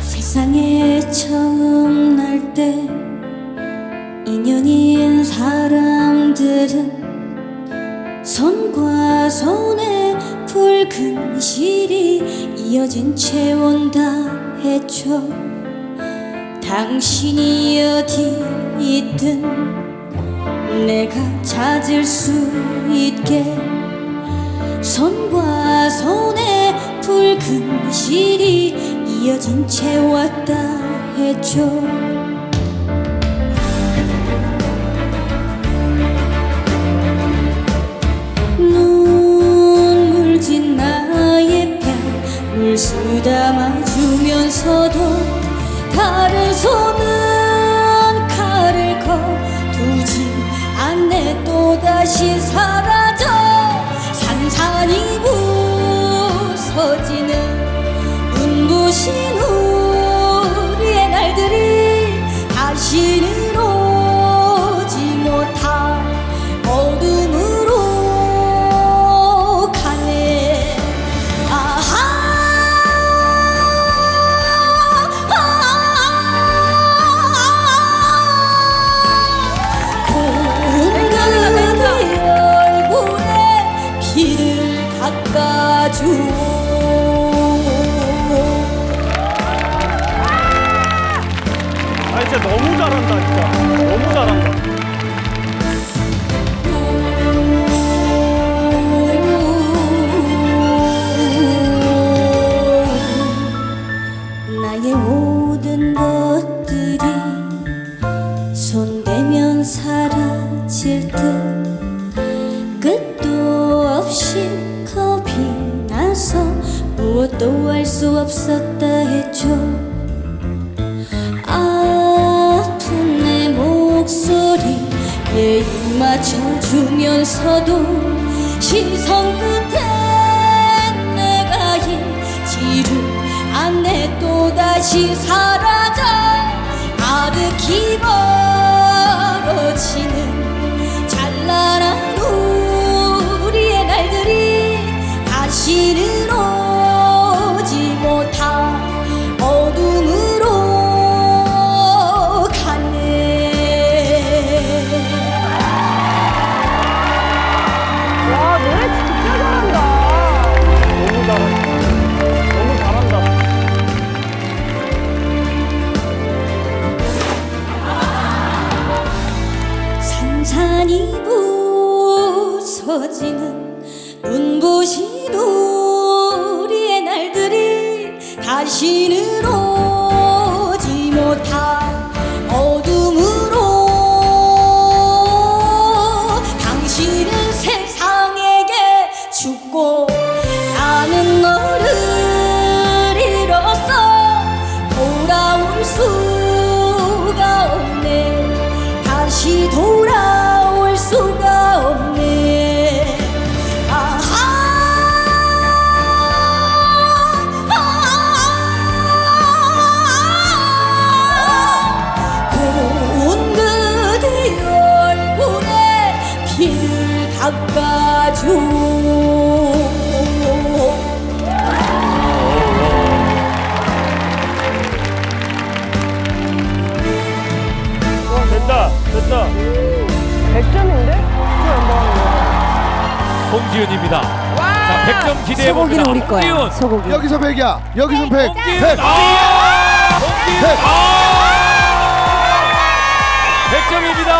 세상에 처음 날 때 인연인 사람들은 손과 손에 붉은 실이 이어진 채 온다 했죠. 당신이 어디 있든 내가 찾을 수 있게. 손과 손에 붉은 실이 이어진 채 왔다 했죠 부서지는 눈부신 잘한다 진짜. 너무 잘한다. 나의 모든 것들이 손대면 사라질 듯 끝도 없이 겁이 나서 무엇도 할 수 없었다 했죠 주면서도 시선 끝에 내가 잊지를 않네 또다시 사라져. 가득히 벌어 부서지는 눈부신 우리의 날들이 다시는 오 닦아줘 됐다 됐다 100점인데? 홍지윤입니다. 자, 100점 기대해 봅니다. 우리 거야. 홍지윤. 소고기. 여기서 100이야. 여기서 100. 100. 아! 홍지윤. 아! 100점입니다.